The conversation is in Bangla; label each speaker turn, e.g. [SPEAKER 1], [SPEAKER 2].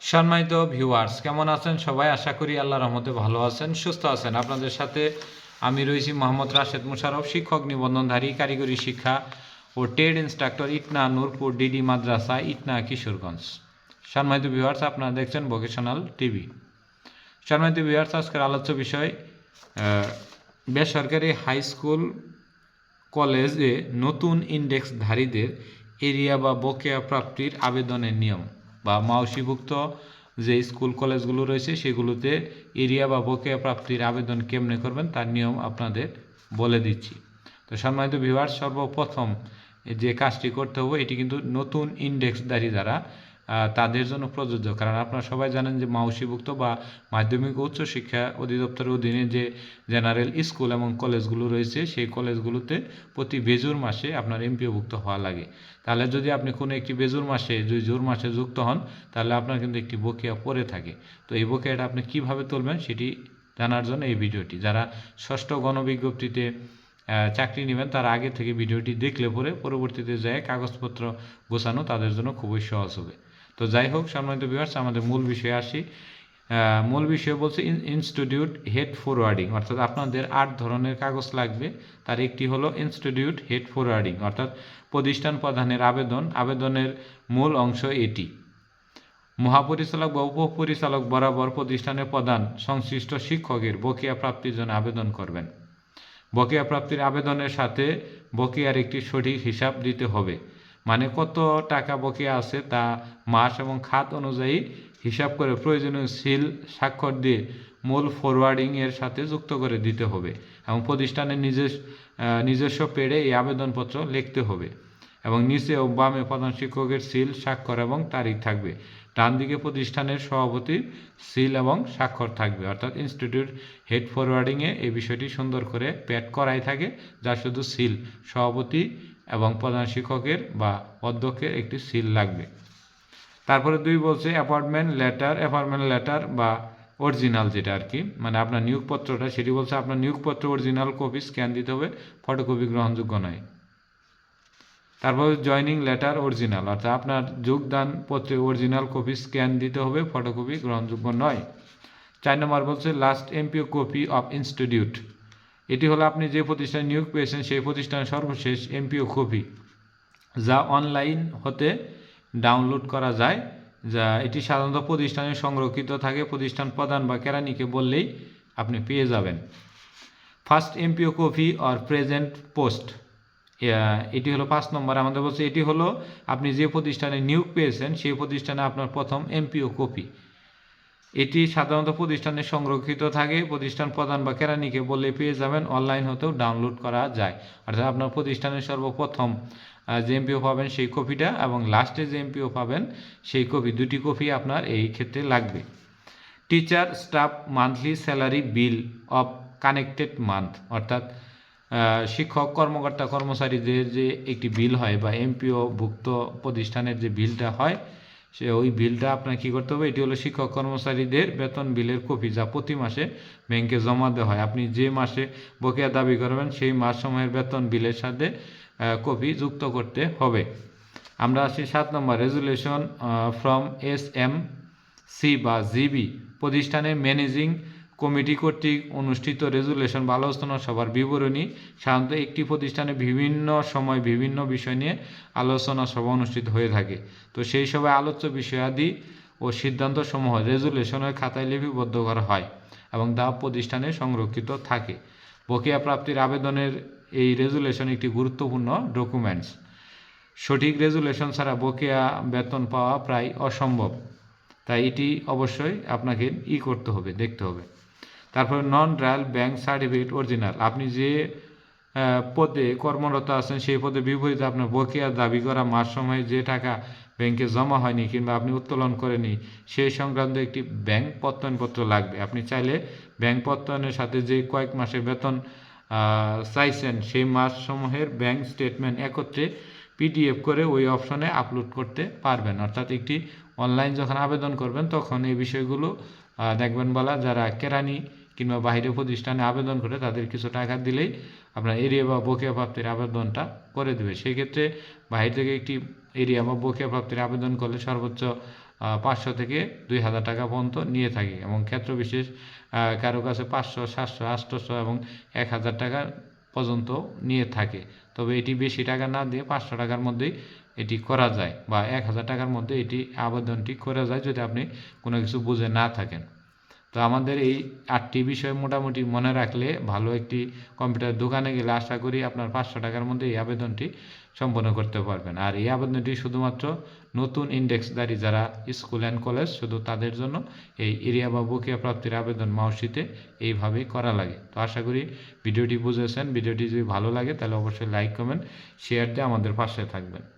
[SPEAKER 1] সম্মানিত ভিউয়ার্স কেমন আছেন সবাই? আশা করি আল্লাহ রহমতে ভালো আছেন, সুস্থ আছেন। আপনাদের সাথে আমি রয়েছি মোহাম্মদ রাশেদ মুশারফ, শিক্ষক নিবন্ধনধারী, কারিগরি শিক্ষা ও trade instructor, Itna, Nurpur, DD মাদ্রাসা, ইটনা, কিশোরগঞ্জ। সম্মানিত ভিউয়ার্স আপনারা দেখছেন ভোকেশনাল টিভি সম্মানিত ভিউয়ার্স আজকের আলোচ্য বিষয় বেসরকারি হাই স্কুল কলেজে নতুন ইন্ডেক্সধারীদের এরিয়া বা বকেয়া প্রাপ্তির আবেদনের নিয়ম। বা মাওসিভুক্ত যে স্কুল কলেজগুলো রয়েছে সেগুলোতে এরিয়া বা বকেয়া প্রাপ্তির আবেদন কেমনে করবেন তার নিয়ম আপনাদের বলে দিচ্ছি। তো সম্মানিত বিভাগ সর্বপ্রথম যে কাজটি করতে হবে, এটি কিন্তু নতুন ইন্ডেক্সধারী যারা তাদের জন্য প্রযোজ্য। কারণ আপনারা সবাই জানেন যে মাওসিভুক্ত বা মাধ্যমিক উচ্চ শিক্ষা অধিদপ্তরের অধীনে যে জেনারেল স্কুল এবং কলেজগুলো রয়েছে, সেই কলেজগুলোতে প্রতি বেজুর মাসে আপনার এমপিওভুক্ত হওয়া লাগে। তাহলে যদি আপনি কোনো একটি বেজুর মাসে, যদি জোর মাসে যুক্ত হন, তাহলে আপনার কিন্তু একটি বকেয়া পড়ে থাকে। তো এই বকেয়াটা আপনি কীভাবে তুলবেন সেটি জানার জন্য এই ভিডিওটি। যারা ষষ্ঠ গণবিজ্ঞপ্তিতে চাকরি নেবেন, তার আগে থেকে ভিডিওটি দেখলে পরে পরবর্তীতে যায় কাগজপত্র গোছানো, তাদের জন্য খুবই সহজ হবে। তো যাই হোক, সম্মানিত বিভার্স আমাদের মূল বিষয়ে আসি। মূল বিষয় বলছে ইনস্টিটিউট হেড ফরওয়ার্ডিং অর্থাৎ আপনাদের আট ধরনের কাগজ লাগবে। তার একটি হলো ইনস্টিটিউট হেড ফরওয়ার্ডিং অর্থাৎ প্রতিষ্ঠান প্রধানের আবেদন। আবেদনের মূল অংশ এটি। মহাপরিচালক বা উপপরিচালক বরাবর প্রতিষ্ঠানের প্রধান সংশ্লিষ্ট শিক্ষকের বকেয়া প্রাপ্তির জন্য আবেদন করবেন। বকেয়া প্রাপ্তির আবেদনের সাথে বকেয়ার একটি সঠিক হিসাব দিতে হবে। মানে কত টাকা বকেয়া আছে তা মাস এবং খাত অনুযায়ী হিসাব করে প্রয়োজনীয় সিল, স্বাক্ষর দিয়ে মূল ফরওয়ার্ডিং এর সাথে যুক্ত করে দিতে হবে এবং প্রতিষ্ঠানের নিজস্ব নিজস্ব পেড়ে এই আবেদনপত্র লিখতে হবে এবং নিচে ও বামে প্রধান শিক্ষকের সিল, স্বাক্ষর এবং তারিখ থাকবে। ডান দিকে প্রতিষ্ঠানের সভাপতির সিল এবং স্বাক্ষর থাকবে। অর্থাৎ ইনস্টিটিউট হেড ফরওয়ার্ডিংয়ে এই বিষয়টি সুন্দর করে প্যাড করাই থাকে, যা শুধু সিল, সভাপতি এবং প্রধান শিক্ষকের বা অধ্যক্ষের একটি সিল লাগবে। তারপরে দুই বলছে অ্যাপয়েন্টমেন্ট লেটার অ্যাপয়েন্টমেন্ট লেটার বা অরিজিনাল যেটা আর কি। মানে আপনার নিয়োগপত্রটা, সেটি বলছে আপনার নিয়োগপত্র অরিজিনাল কপি, স্ক্যান দিতে হবে, ফটোকপি গ্রহণযোগ্য নয়। তারপর জয়নিং লেটার অরিজিনাল, অর্থাৎ আপনার যোগদান পত্রে অরিজিনাল কপি, স্ক্যান দিতে হবে, ফটোকপি গ্রহণযোগ্য নয়। চার নম্বর বলছে last MPO copy of institute এটি হলো আপনি যে প্রতিষ্ঠানে নিয়োগ পেয়েছেন, সেই প্রতিষ্ঠানের সর্বশেষ এমপিও কপি, যা অনলাইন হতে ডাউনলোড করা যায়। যা এটি সাধারণত প্রতিষ্ঠানে সংরক্ষিত থাকে, প্রতিষ্ঠান প্রধান বা কেরানিকে বললেই আপনি পেয়ে যাবেন। First MPO copy or present post এটি হলো পাঁচ নম্বর। আমাদের বলছে এটি হলো আপনি যে প্রতিষ্ঠানে নিয়োগ পেয়েছেন, সেই প্রতিষ্ঠানে আপনার প্রথম এমপিও কপি। এটি সাধারণত প্রতিষ্ঠানে সংরক্ষিত থাকে। প্রতিষ্ঠান প্রধান বা কেরানিকে বলে পেয়ে যাবেন, অনলাইন হতেও ডাউনলোড করা যায়। অর্থাৎ আপনার প্রতিষ্ঠানের সর্বপ্রথম যে এমপিও পাবেন সেই কপিটা এবং লাস্টে যে এমপিও পাবেন সেই কপি, দুটি কপি আপনার এই ক্ষেত্রে লাগবে। Teacher staff monthly salary bill of connected month, অর্থাৎ শিক্ষক, কর্মকর্তা, কর্মচারীদের যে একটি বিল হয় বা এমপিও ভুক্ত প্রতিষ্ঠানের যে বিলটা হয় সে ওই বিলটা আপনার কী করতে হবে? এটি হলো শিক্ষক কর্মচারীদের বেতন বিলের কপি যা প্রতি মাসে ব্যাংকে জমা দেওয়া হয়। আপনি যে মাসে বকেয়া দাবি করবেন, সেই মাস সময়ের বেতন বিলের সাথে কপি যুক্ত করতে হবে। আমরা আসি সাত নম্বর resolution from S M C বা জিবি প্রতিষ্ঠানের ম্যানেজিং কমিটি কর্তৃক অনুষ্ঠিত রেজুলেশন বা আলোচনা সভার বিবরণী, সাধারণত একটি প্রতিষ্ঠানে বিভিন্ন সময় বিভিন্ন বিষয় নিয়ে আলোচনা সভা অনুষ্ঠিত হয়ে থাকে। তো সেই সভায় আলোচ্য বিষয়াদি ও সিদ্ধান্ত সমূহ রেজুলেশনের খাতায় লিপিবদ্ধ করা হয় এবং তা প্রতিষ্ঠানে সংরক্ষিত থাকে। বকেয়া প্রাপ্তির আবেদনের এই রেজুলেশন একটি গুরুত্বপূর্ণ ডকুমেন্টস। সঠিক রেজুলেশন ছাড়া বকেয়া বেতন পাওয়া প্রায় অসম্ভব। তাই এটি অবশ্যই আপনাকে ই করতে হবে, দেখতে হবে। তারপরে non trial bank certificate original আপনি যে পদে কর্মরত আছেন, সেই পদে বিপরীতে আপনার বকেয়া দাবি করা, মাস সময়ে যে টাকা ব্যাংকে জমা হয়নি কিংবা আপনি উত্তোলন করেনি সেই সংক্রান্ত একটি ব্যাংক প্রত্যয়নপত্র লাগবে। আপনি চাইলে ব্যাংক প্রত্যয়নের সাথে যে কয়েক মাসের বেতন চাইছেন, সেই মাস সমূহের ব্যাংক স্টেটমেন্ট একত্রে পিডিএফ করে ওই অপশনে আপলোড করতে পারবেন। অর্থাৎ একটি অনলাইন যখন আবেদন করবেন, তখন এই বিষয়গুলো দেখবেন বলা, যারা কেরানি কিংবা বাইরে প্রতিষ্ঠানে আবেদন করে, তাদের কিছু টাকা দিলেই আপনার এরিয়া বা বকেয়া প্রাপ্তির আবেদনটা করে দেবে। সেক্ষেত্রে বাহির থেকে একটি এরিয়া বা বকেয়া প্রাপ্তির আবেদন করলে সর্বোচ্চ পাঁচশো থেকে দুই হাজার টাকা পর্যন্ত নিয়ে থাকে এবং ক্ষেত্র বিশেষ কারও কাছে পাঁচশো, সাতশো আটশোশো এবং এক হাজার টাকা পর্যন্ত নিয়ে থাকে। তবে এটি বেশি টাকা না দিয়ে পাঁচশো টাকার মধ্যেই এটি করা যায় বা এক হাজার টাকার মধ্যে এটি আবেদনটি করা যায় যদি আপনি কোনো কিছু বুঝে না থাকেন। তো আমাদের এই আটটি বিষয় মোটামুটি মনে রাখলে ভালো একটি কম্পিউটার দোকানে গেলে আশা করি আপনার পাঁচশো টাকার মধ্যে এই আবেদনটি সম্পন্ন করতে পারবেন। আর এই আবেদনটি শুধুমাত্র নতুন ইন্ডেক্সধারী যারা স্কুল অ্যান্ড কলেজ শুধু তাদের জন্য এই এরিয়া বা বকেয়া প্রাপ্তির আবেদন মাউসিতে এইভাবেই করা লাগে। তো আশা করি ভিডিওটি বুঝেছেন। ভিডিওটি যদি ভালো লাগে তাহলে অবশ্যই লাইক কমেন্ট শেয়ার দিয়ে আমাদের পাশে থাকবেন।